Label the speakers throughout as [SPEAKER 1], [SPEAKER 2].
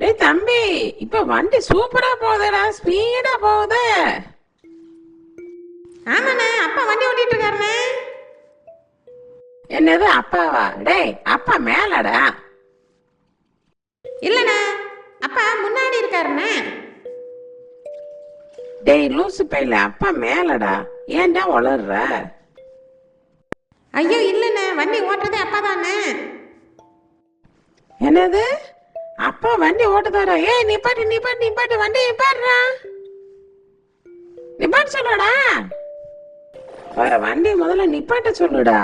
[SPEAKER 1] டேய் தம்பி இப்ப வண்டி சூப்பரா போகுதுடா ஸ்பீடா போகுது.
[SPEAKER 2] ஆமாண்ணே அப்பா வண்டி ஓட்டிட்டு இருக்காருண்ணே
[SPEAKER 1] என்னது அப்பாவா? டேய் அப்பா மேலடா.
[SPEAKER 2] இல்லைண்ணே அப்பா முன்னாடி இருக்காருண்ணே.
[SPEAKER 1] டேய் லூசு பையில அப்பா மேலடா. ஏன்டா வளர்ற
[SPEAKER 2] ஐயோ இல்லைண்ணே வண்டி ஓட்டுறதே அப்பா தானே
[SPEAKER 1] என்னது? அப்பா வண்டி ஓட்டுதாரா? ஏய் நிப்பாட்டு நிப்பாட்டு நிப்பாட்டு வண்டி நிப்பாடுறா நிப்பாட்டு சொல்லுடா. வண்டி முதல்ல நிப்பாட்ட சொல்லுடா.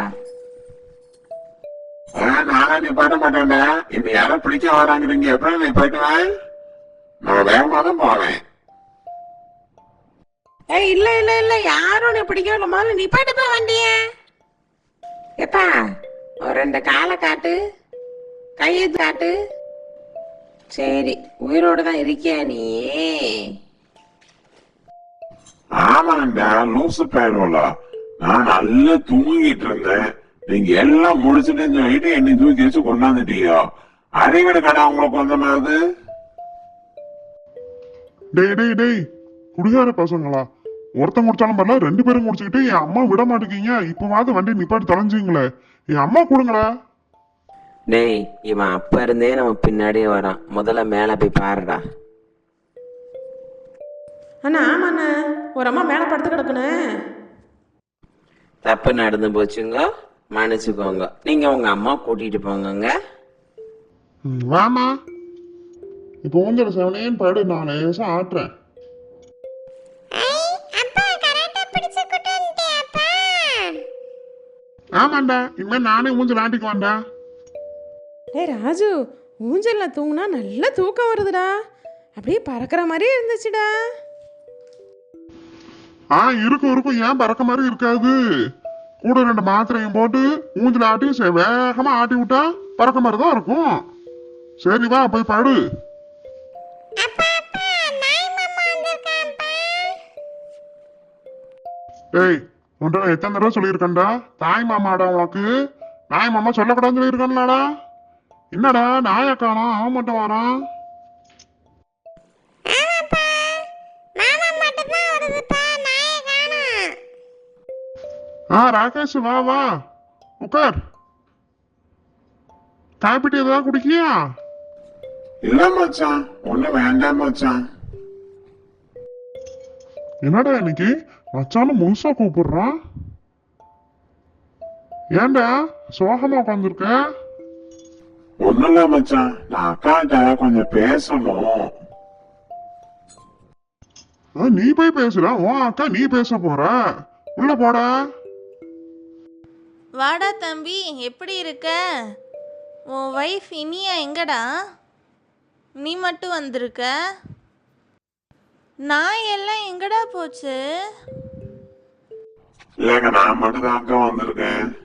[SPEAKER 3] நானே நிப்பாட்ட மாட்டேன்டா. இப்ப யாரோ பிடிக்க வராங்கிறீங்க எப்படி நிப்பாட்டுவேன் நான் வேகமா தான் போவேன்.
[SPEAKER 1] ஏய் இல்ல இல்ல இல்ல. யாரும் உன்னை பிடிக்கவில்ல முதல்ல நிப்பாட்டுப்பா வண்டிய. எப்பா ஒரு ரெண்டு காலை காட்டு கையை காட்டு. சரி உயிரோட தான் இருக்கியா நீ?
[SPEAKER 3] ஆமாண்டா லூசு பயனுல நான் நல்லா தூங்கிட்டு இருந்தேன். நீங்க எல்லாம் முடிச்சுட்டு சொல்லிட்டு என்னை தூக்கி வச்சு கொண்டாந்துட்டீங்க. அறிவிட கடை உங்களுக்கு வந்தமாவது
[SPEAKER 4] டேய் டேய் டேய் குடிகார பசங்களா? ஒருத்தன் குடிச்சாலும் பரல ரெண்டு பேரும் குடிச்சுக்கிட்டு என் அம்மா விட மாட்டேங்கீங்க. இப்பவாவது வண்டி நிப்பாட்டி தொலைஞ்சிங்களே. என் அம்மா கொடுங்களா
[SPEAKER 1] டேய் இவன் அப்ப இருந்தே நம்ம பின்னாடியே வரான். முதல்ல மேல போய் பாருடா.
[SPEAKER 2] அண்ணா ஆமாண்ணே. ஒரு அம்மா மேலே படுத்து கிடக்குண்ணே.
[SPEAKER 1] தப்பு நடந்து போச்சுங்க. மன்னிச்சுக்கோங்க. நீங்க உங்க அம்மா கூட்டிட்டு போங்கங்க.
[SPEAKER 4] ம், வாமா இப்போ ஊஞ்சல் செவனேன்னு படு நான் லேசா ஆட்டுறேன். ஆமாண்டா இனிமேல் நானே ஊஞ்சல் ஆட்டிக்குவான்டா
[SPEAKER 2] டே ராஜு ஊஞ்சலில் தூங்கினா நல்ல தூக்கம் வருதுடா. அப்படியே பறக்கிற மாதிரியே இருந்துச்சுடா.
[SPEAKER 4] ஆ இருக்கும் இருக்கும் ஏன் பறக்க மாதிரி இருக்காது? கூட ரெண்டு மாத்திரையும் போட்டு ஊஞ்சல் ஆட்டி சே- வேகமா ஆட்டி விட்டா பறக்க மாதிரி தான் இருக்கும். சரி வா போய் பாடு. ஏய் உன்ட்ட எத்தனை தடவை சொல்லியிருக்கேன்டா? தாய் மாமாடா உனக்கு. நாய் மாமா சொல்லக்கூடாதுன்னு சொல்லியிருக்கேன்லடா. என்னடா நாயை காணோம் அவன் மட்டும் வரான் ஆ ராகேஷ் வா வா. உட்கார் காப்பிட்டு ஏதாவது குடிக்கியா
[SPEAKER 3] இல்ல மச்சான் ஒண்ணு வேண்டாம் மச்சான்.
[SPEAKER 4] என்னடா இன்னைக்கு? மச்சானும் முழுசா கூப்பிடுறான்? ஏன்டா சோகமா உட்காந்துருக்க
[SPEAKER 3] ஒண்ணும் இல்ல மச்சான். நான் அக்காட்ட கொஞ்சம் பேசணும்.
[SPEAKER 4] நீ போய் பேசுற உன் அக்கா நீ பேச போற. உள்ள போடா.
[SPEAKER 5] வாடா தம்பி எப்படி இருக்க? உன் ஒய்ஃப் இனியா எங்கடா? நீ மட்டும் வந்திருக்க? நாய் எல்லாம் எங்கடா போச்சு?
[SPEAKER 3] இல்லங்க நான் மட்டும் தான் அக்கா வந்திருக்கேன்.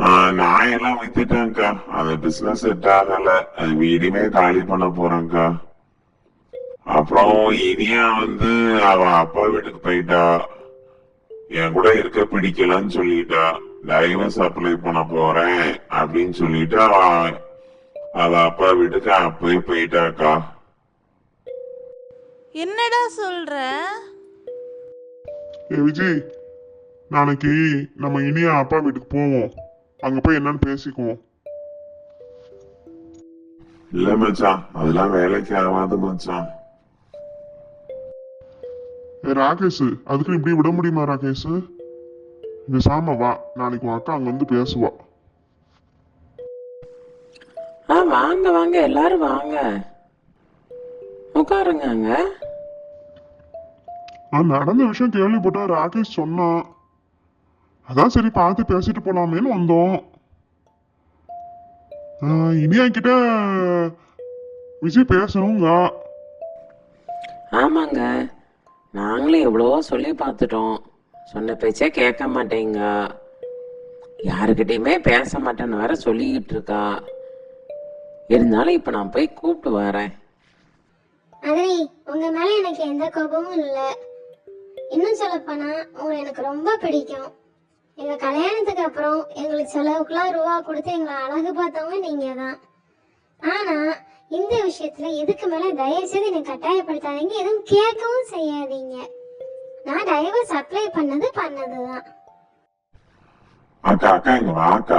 [SPEAKER 3] ஆ, நாயெல்லாம் வித்துட்டேன்க்கா. அது பிசினஸ் செட் ஆகல. அது வீடுமே காலி பண்ண போறேன்க்கா. அப்புறம் இனியா வந்து அவ அப்பா வீட்டுக்கு போயிட்டா. என் கூட இருக்க பிடிக்கலன்னு சொல்லிட்டா. டைவர்ஸ் அப்ளை பண்ண போறேன் அப்படின்னு சொல்லிட்டு அவ அவ அப்பா வீட்டுக்கு அப்பவே போயிட்டாக்கா.
[SPEAKER 5] என்னடா சொல்ற?
[SPEAKER 4] ஏ விஜய் நாளைக்கு நம்ம இனியா அப்பா வீட்டுக்கு போவோம். அங்க போய் என்னன்னு பேசிக்குவோம்.
[SPEAKER 3] இல்ல மச்சான். அதெல்லாம் வேலைக்கு ஆகாது மச்சான்.
[SPEAKER 4] ராகேஷ் அதுக்கு இப்படி விட முடியுமா ராகேஷ் இது சாம வா. நாளைக்கு உன் அக்கா அங்க வந்து பேசுவா.
[SPEAKER 1] ஆ வாங்க வாங்க. எல்லாரும் வாங்க. உட்காருங்க அங்க.
[SPEAKER 4] நான் நடந்த விஷயம் கேள்விப்பட்ட ராகேஷ் சொன்னான். அதான் சரி பார்த்து பேசிட்டு போலாமேன்னு வந்தோம். ஆஹ் இனியா கிட்ட விஜய் பேசணுங்க.
[SPEAKER 1] ஆமாங்க. நாங்களும் எவ்வளவோ சொல்லி பார்த்துட்டோம். சொன்ன பேச்சே கேட்க மாட்டேங்க. யாருக்கிட்டையுமே பேச மாட்டேன்னு வேற சொல்லிக்கிட்டு இருக்கா. இருந்தாலும் இப்போ நான் போய் கூப்பிட்டு வரேன்.
[SPEAKER 6] அண்ணே உங்க மேல எனக்கு எந்த கோபமும் இல்ல. இன்னும் சொல்லப்போனா உங்களை எனக்கு ரொம்ப பிடிக்கும். எங்க கல்யாணத்துக்கு அப்புறம் எங்களுக்கு செலவுக்குலாம் ரூபா கொடுத்து எங்களை அழகு பார்த்தவங்க நீங்க தான். ஆனா இந்த விஷயத்துல இதுக்கு மேல தயவு செய்து என்னை கட்டாயப்படுத்தாதீங்க. எதுவும் கேட்கவும் செய்யாதீங்க. நான் டைவர்ஸ் அப்ளை பண்ணது பண்ணதுதான்.
[SPEAKER 3] அக்கா அக்கா இங்க வா அக்கா